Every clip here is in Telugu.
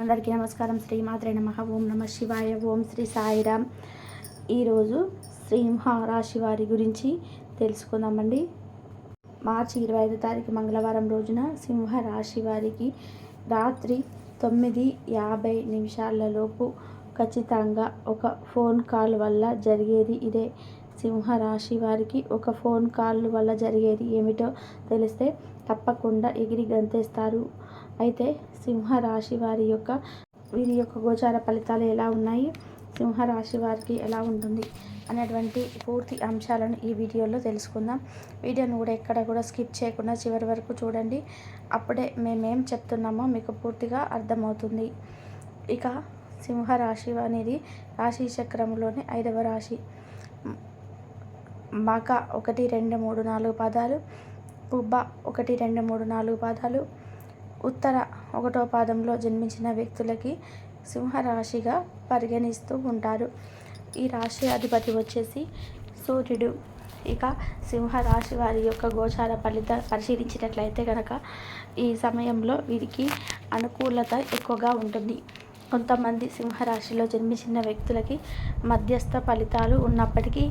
అందరికీ నమస్కారం. శ్రీ మాత్రే నమ. ఓం నమ శివాయ. ఓం శ్రీ సాయిరామ్. ఈరోజు సింహ రాశి వారి గురించి తెలుసుకుందామండి. మార్చి ఇరవై ఐదు తారీఖు మంగళవారం రోజున సింహ రాశి వారికి రాత్రి తొమ్మిది యాభై నిమిషాలలోపు ఖచ్చితంగా ఒక ఫోన్ కాల్ వల్ల జరిగేది ఇదే. సింహ రాశి వారికి ఒక ఫోన్ కాల్ వల్ల జరిగేది ఏమిటో తెలిస్తే తప్పకుండా ఎగిరి గంతేస్తారు. అయితే సింహ రాశి వారి యొక్క వీరి యొక్క గోచార ఫలితాలు ఎలా ఉన్నాయి? సింహ రాశి వారికి ఎలా ఉంటుంది? అనేటువంటి పూర్తి అంశాలను ఈ వీడియోలో తెలుసుకుందాం. వీడియోను కూడా ఎక్కడ కూడా స్కిప్ చేయకుండా చివరి వరకు చూడండి. అప్పుడే మేమేం చెప్తున్నామో మీకు పూర్తిగా అర్థమవుతుంది. ఇక సింహ రాశి అనేది రాశి చక్రంలోని ఐదవ రాశి. మక ఒకటి రెండు మూడు నాలుగు పాదాలు పుబ్బ ఒకటి రెండు మూడు నాలుగు పాదాలు ఉత్తర ఒకటో పాదంలో జన్మించిన వ్యక్తులకి సింహరాశిగా పరిగణిస్తూ ఉంటారు. ఈ రాశి అధిపతి వచ్చేసి సూర్యుడు. ఇక సింహరాశి వారి యొక్క గోచార ఫలిత పరిశీలించినట్లయితే కనుక ఈ సమయంలో వీరికి అనుకూలత ఎక్కువగా ఉంటుంది. కొంతమంది సింహరాశిలో జన్మించిన వ్యక్తులకి మధ్యస్థ ఫలితాలు ఉన్నప్పటికీ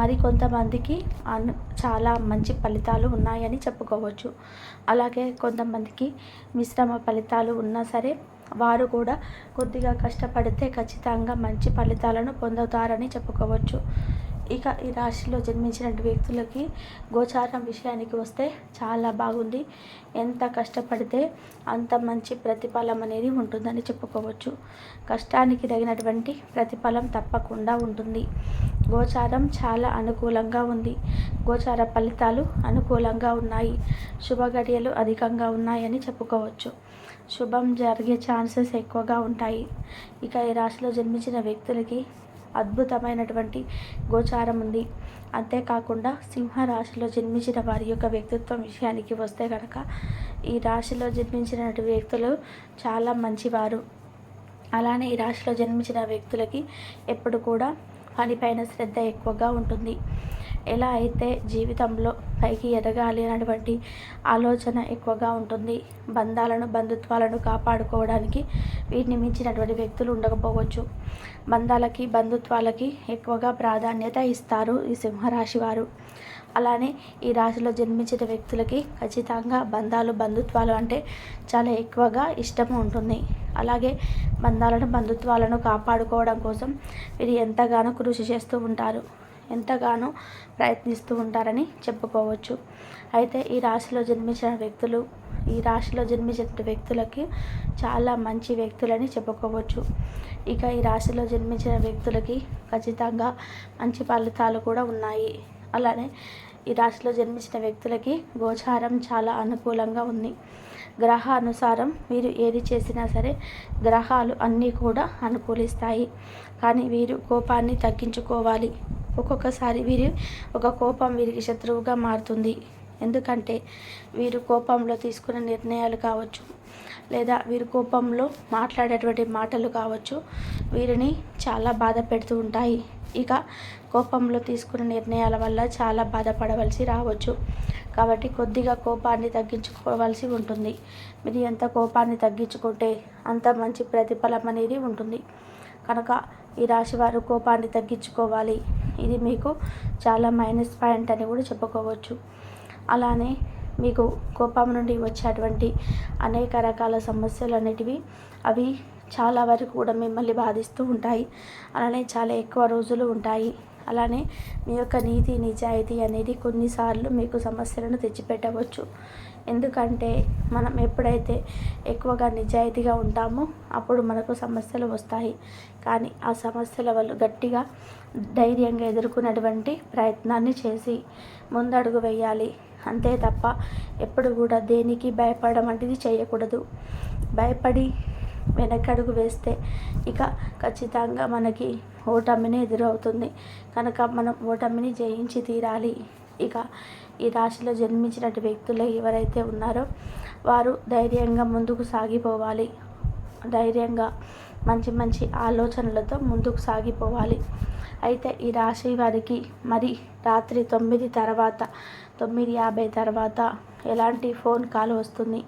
మరి కొంతమందికి అను చాలా మంచి ఫలితాలు ఉన్నాయని చెప్పుకోవచ్చు. అలాగే కొంతమందికి మిశ్రమ ఫలితాలు ఉన్నా సరే వారు కూడా కొద్దిగా కష్టపడితే ఖచ్చితంగా మంచి ఫలితాలను పొందుతారని చెప్పుకోవచ్చు. ఇక ఈ రాశిలో జన్మించిన వ్యక్తులకి గోచారం విషయానికి వస్తే చాలా బాగుంది. ఎంత కష్టపడితే అంత మంచి ప్రతిఫలం అనేది ఉంటుందని చెప్పుకోవచ్చు. కష్టానికి తగినటువంటి ప్రతిఫలం తప్పకుండా ఉంటుంది. గోచారం చాలా అనుకూలంగా ఉంది. గోచార ఫలితాలు అనుకూలంగా ఉన్నాయి. శుభ గడియలు అధికంగా ఉన్నాయని చెప్పుకోవచ్చు. శుభం జరిగే ఛాన్సెస్ ఎక్కువగా ఉంటాయి. ఇక ఈ రాశిలో జన్మించిన వ్యక్తులకి అద్భుతమైనటువంటి గోచారం ఉంది. అంతేకాకుండా సింహ రాశిలో జన్మించిన వారి యొక్క వ్యక్తిత్వం విషయానికి వస్తే కనుక ఈ రాశిలో జన్మించిన వ్యక్తులు చాలా మంచివారు. అలానే ఈ రాశిలో జన్మించిన వ్యక్తులకి ఎప్పుడు కూడా పనిపైన శ్రద్ధ ఎక్కువగా ఉంటుంది. ఎలా అయితే జీవితంలో పైకి ఎదగాలి అనేటువంటి ఆలోచన ఎక్కువగా ఉంటుంది. బంధాలను బంధుత్వాలను కాపాడుకోవడానికి వీటిని మించినటువంటి వ్యక్తులు ఉండకపోవచ్చు. బంధాలకి బంధుత్వాలకి ఎక్కువగా ప్రాధాన్యత ఇస్తారు ఈ సింహరాశి వారు. అలానే ఈ రాశిలో జన్మించిన వ్యక్తులకి ఖచ్చితంగా బంధాలు బంధుత్వాలు అంటే చాలా ఎక్కువగా ఇష్టం ఉంటుంది. అలాగే బంధాలను బంధుత్వాలను కాపాడుకోవడం కోసం వీరు ఎంతగానో కృషి చేస్తూ ఉంటారు. ఎంతగానో ప్రయత్నిస్తూ ఉంటారని చెప్పుకోవచ్చు. అయితే ఈ రాశిలో జన్మించిన వ్యక్తులు ఈ రాశిలో జన్మించిన వ్యక్తులకి చాలా మంచి వ్యక్తులని చెప్పుకోవచ్చు. ఇక ఈ రాశిలో జన్మించిన వ్యక్తులకి ఖచ్చితంగా మంచి ఫలితాలు కూడా ఉన్నాయి. అలానే ఈ రాశిలో జన్మించిన వ్యక్తులకి గోచారం చాలా అనుకూలంగా ఉంది. గ్రహ అనుసారం వీరు ఏది చేసినా సరే గ్రహాలు అన్నీ కూడా అనుకూలిస్తాయి. కానీ వీరు కోపాన్ని తగ్గించుకోవాలి. ఒక్కొక్కసారి వీరి ఒక కోపం వీరికి శత్రువుగా మారుతుంది. ఎందుకంటే వీరు కోపంలో తీసుకున్న నిర్ణయాలు కావచ్చు లేదా వీరు కోపంలో మాట్లాడేటువంటి మాటలు కావచ్చు వీరిని చాలా బాధ పెడుతూ ఉంటాయి. ఇక కోపంలో తీసుకున్న నిర్ణయాల వల్ల చాలా బాధపడవలసి రావచ్చు. కాబట్టి కొద్దిగా కోపాన్ని తగ్గించుకోవాల్సి ఉంటుంది. మీరు ఎంత కోపాన్ని తగ్గించుకుంటే అంత మంచి ప్రతిఫలం అనేది ఉంటుంది. కనుక ఈ రాశి వారు కోపాన్ని తగ్గించుకోవాలి. ఇది మీకు చాలా మైనస్ పాయింట్ అని కూడా చెప్పుకోవచ్చు. అలానే మీకు కోపం నుండి వచ్చేటువంటి అనేక రకాల సమస్యలు అనేటివి అవి చాలా వరకు కూడా మిమ్మల్ని బాధిస్తూ ఉంటాయి. అలానే చాలా ఎక్కువ రోజులు ఉంటాయి. అలానే మీ యొక్క నీతి నిజాయితీ అనేది కొన్నిసార్లు మీకు సమస్యలను తెచ్చిపెట్టవచ్చు. ఎందుకంటే మనం ఎప్పుడైతే ఎక్కువగా నిజాయితీగా ఉంటామో అప్పుడు మనకు సమస్యలు వస్తాయి. కానీ ఆ సమస్యల వల్ల గట్టిగా ధైర్యంగా ఎదుర్కొన్నటువంటి ప్రయత్నాన్ని చేసి ముందడుగు వేయాలి. అంతే తప్ప ఎప్పుడు కూడా దేనికి భయపడడం వంటిది చేయకూడదు. భయపడి వెనకడుగు వేస్తే ఇక ఖచ్చితంగా మనకి ఓటమిని ఎదురవుతుంది. కనుక మనం ఓటమిని జయించి తీరాలి. ఇక ఈ రాశిలో జన్మించినటువంటి వ్యక్తులు ఎవరైతే ఉన్నారో వారు ధైర్యంగా ముందుకు సాగిపోవాలి. ధైర్యంగా మంచి మంచి ఆలోచనలతో ముందుకు సాగిపోవాలి. అయితే ఈ రాశి వారికి మరి రాత్రి తొమ్మిది తర్వాత తొమ్మిది యాభై తర్వాత ఎలాంటి ఫోన్ కాల్ వస్తుంది?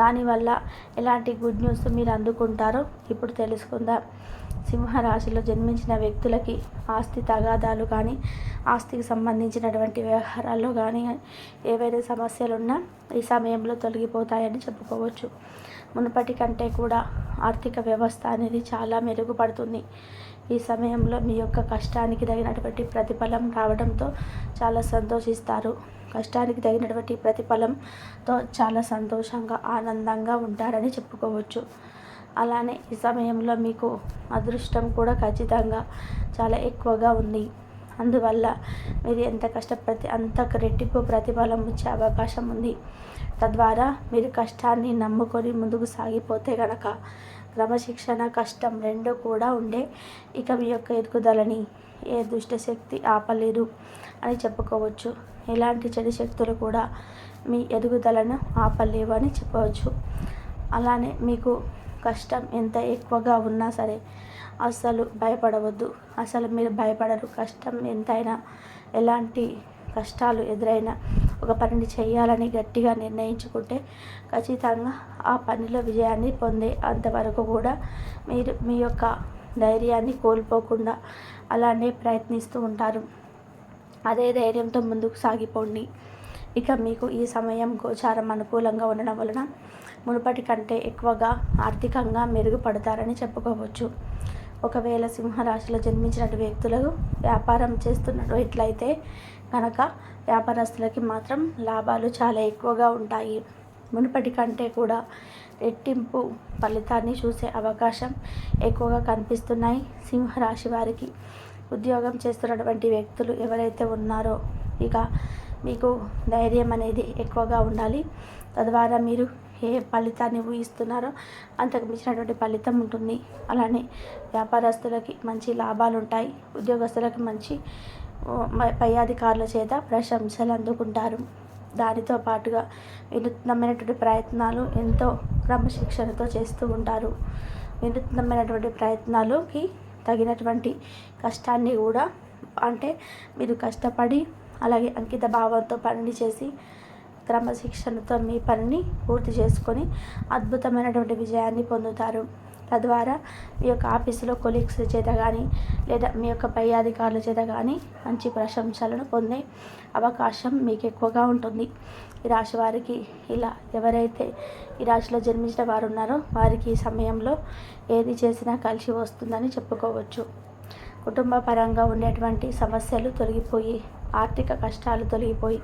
దానివల్ల ఎలాంటి గుడ్ న్యూస్ మీరు అందుకుంటారో ఇప్పుడు తెలుసుకుందాం. సింహరాశిలో జన్మించిన వ్యక్తులకి ఆస్తి తగాదాలు కానీ ఆస్తికి సంబంధించినటువంటి వ్యవహారాల్లో కానీ ఏవైనా సమస్యలు ఉన్నా ఈ సమయంలో తొలగిపోతాయని చెప్పుకోవచ్చు. మునుపటి కంటే కూడా ఆర్థిక వ్యవస్థ అనేది చాలా మెరుగుపడుతుంది. ఈ సమయంలో మీ యొక్క కష్టానికి తగినటువంటి ప్రతిఫలం రావడంతో చాలా సంతోషిస్తారు. కష్టానికి తగినటువంటి ప్రతిఫలంతో చాలా సంతోషంగా ఆనందంగా ఉంటారని చెప్పుకోవచ్చు. అలానే ఈ సమయంలో మీకు అదృష్టం కూడా ఖచ్చితంగా చాలా ఎక్కువగా ఉంది. అందువల్ల మీరు ఎంత కష్టపడితే అంత రెట్టింపు ప్రతిఫలం వచ్చే అవకాశం ఉంది. తద్వారా మీరు కష్టాన్ని నమ్ముకొని ముందుకు సాగిపోతే గనక క్రమశిక్షణ కష్టం రెండు కూడా ఉండే ఇక మీ యొక్క ఎదుగుదలని ఏ దుష్టశక్తి ఆపలేదు అని చెప్పుకోవచ్చు. ఎలాంటి చెడు శక్తులు కూడా మీ ఎదుగుదలను ఆపలేవు అని చెప్పవచ్చు. అలానే మీకు కష్టం ఎంత ఎక్కువగా ఉన్నా సరే అస్సలు భయపడవద్దు. అసలు మీరు భయపడరు. కష్టం ఎంతైనా ఎలాంటి కష్టాలు ఎదురైనా ఒక పనిని చేయాలని గట్టిగా నిర్ణయించుకుంటే ఖచ్చితంగా ఆ పనిలో విజయాన్ని పొందే అంతవరకు కూడా మీరు మీ యొక్క ధైర్యాన్ని కోల్పోకుండా అలానే ప్రయత్నిస్తూ ఉంటారు. అదే ధైర్యంతో ముందుకు సాగిపోండి. ఇక మీకు ఈ సమయం గోచారం అనుకూలంగా ఉండడం వలన మునుపటి కంటే ఎక్కువగా ఆర్థికంగా మెరుగుపడతారని చెప్పుకోవచ్చు. ఒకవేళ సింహరాశిలో జన్మించినటువంటి వ్యక్తులకు వ్యాపారం చేస్తున్నట్లయితే ఎట్లయితే కనుక వ్యాపారస్తులకి మాత్రం లాభాలు చాలా ఎక్కువగా ఉంటాయి. మునుపటి కంటే కూడా రెట్టింపు ఫలితాన్ని చూసే అవకాశం ఎక్కువగా కనిపిస్తున్నాయి. సింహరాశి వారికి ఉద్యోగం చేస్తున్నటువంటి వ్యక్తులు ఎవరైతే ఉన్నారో ఇక మీకు ధైర్యం అనేది ఎక్కువగా ఉండాలి. తద్వారా మీరు ఏ ఫలితాన్ని ఊహిస్తున్నారో అంతకు మించినటువంటి ఫలితం ఉంటుంది. అలానే వ్యాపారస్తులకి మంచి లాభాలు ఉంటాయి. ఉద్యోగస్తులకి మంచి పై అధికారుల చేత ప్రశంసలు అందుకుంటారు. దానితో పాటుగా వినూత్నమైనటువంటి ప్రయత్నాలు ఎంతో క్రమశిక్షణతో చేస్తూ ఉంటారు. వినూత్నమైనటువంటి ప్రయత్నాలకి తగినటువంటి కష్టాన్ని కూడా అంటే మీరు కష్టపడి అలాగే అంకిత భావంతో పనిని చేసి క్రమశిక్షణతో మీ పనిని పూర్తి చేసుకొని అద్భుతమైనటువంటి విజయాన్ని పొందుతారు. తద్వారా మీ యొక్క ఆఫీసులో కొలీగ్స్ చేత కానీ లేదా మీ యొక్క పై అధికారుల చేత కానీ మంచి ప్రశంసలను పొందే అవకాశం మీకు ఎక్కువగా ఉంటుంది. ఈ రాశి వారికి ఇలా ఎవరైతే ఈ రాశిలో జన్మించిన వారు ఉన్నారో వారికి ఈ సమయంలో ఏది చేసినా కలిసి వస్తుందని చెప్పుకోవచ్చు. కుటుంబ పరంగా ఉండేటువంటి సమస్యలు తొలగిపోయి ఆర్థిక కష్టాలు తొలగిపోయి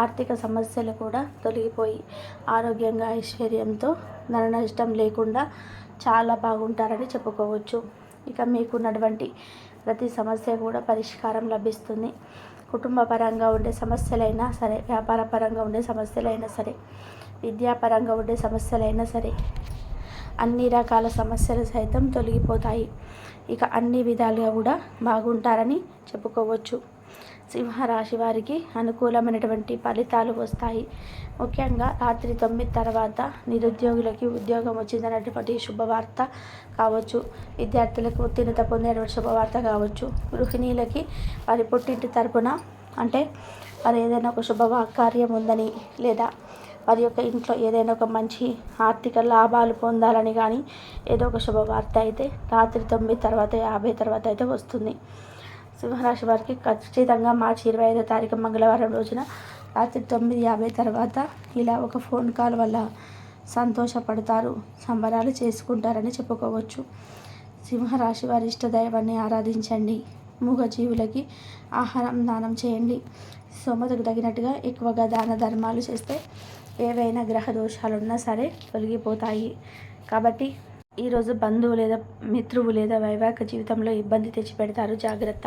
ఆర్థిక సమస్యలు కూడా తొలగిపోయి ఆరోగ్యంగా ఐశ్వర్యంతో ధన నష్టం లేకుండా చాలా బాగుంటారని చెప్పుకోవచ్చు. ఇక మీకున్నటువంటి ప్రతి సమస్య కూడా పరిష్కారం లభిస్తుంది. కుటుంబ పరంగా ఉండే సమస్యలైనా సరే వ్యాపార పరంగా ఉండే సమస్యలైనా సరే విద్యాపరంగా ఉండే సమస్యలైనా సరే అన్ని రకాల సమస్యలు సైతం తొలగిపోతాయి. ఇక అన్ని విధాలుగా కూడా బాగుంటారని చెప్పుకోవచ్చు. సింహరాశి వారికి అనుకూలమైనటువంటి ఫలితాలు వస్తాయి. ముఖ్యంగా రాత్రి తొమ్మిది తర్వాత నిరుద్యోగులకి ఉద్యోగం వచ్చిందనేటువంటి శుభవార్త కావచ్చు విద్యార్థులకు ఉత్తీర్ణత పొందేటువంటి శుభవార్త కావచ్చు. గృహిణీలకి వారి పుట్టింటి తరపున అంటే వారు ఏదైనా ఒక శుభకార్యం ఉందని లేదా వారి యొక్క ఇంట్లో ఏదైనా ఒక మంచి ఆర్థిక లాభాలు పొందాలని కానీ ఏదో ఒక శుభవార్త అయితే రాత్రి తొమ్మిది తర్వాత యాభై తర్వాత అయితే వస్తుంది. సింహరాశి వారికి ఖచ్చితంగా మార్చి ఇరవై ఐదో తారీఖు మంగళవారం రోజున రాత్రి తొమ్మిది యాభై తర్వాత ఇలా ఒక ఫోన్ కాల్ వల్ల సంతోషపడతారు సంబరాలు చేసుకుంటారని చెప్పుకోవచ్చు. సింహరాశి వారి ఇష్టదైవాన్ని ఆరాధించండి. మూగజీవులకి ఆహారం దానం చేయండి. సోమతకు తగినట్టుగా ఎక్కువగా దాన ధర్మాలు చేస్తే ఏవైనా గ్రహ దోషాలు ఉన్నా సరే తొలగిపోతాయి. కాబట్టి ఈరోజు బంధువు లేదా మిత్రువు లేదా వైవాహిక జీవితంలో ఇబ్బంది తెచ్చిపెడతారు జాగ్రత్త.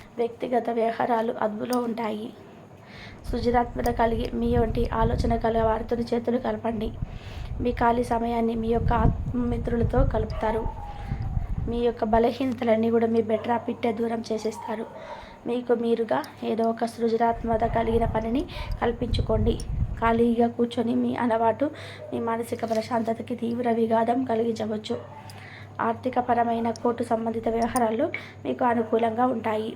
వ్యక్తిగత వ్యవహారాలు అదుపులో ఉంటాయి. సృజనాత్మక కలిగి మీ వంటి ఆలోచన కల వారితో చేతులు కలపండి. మీ ఖాళీ సమయాన్ని మీ యొక్క ఆత్మమిత్రులతో కలుపుతారు. మీ యొక్క బలహీనతలన్నీ కూడా మీ బెటర్ పిట్టే దూరం చేసేస్తారు. మీకు మీరుగా ఏదో ఒక సృజనాత్మక కలిగిన పనిని కల్పించుకోండి. ఖాళీగా కూర్చొని మీ అలవాటు మీ మానసిక ప్రశాంతతకి తీవ్ర విఘాతం కలిగించవచ్చు. ఆర్థికపరమైన కోర్టు సంబంధిత వ్యవహారాలు మీకు అనుకూలంగా ఉంటాయి.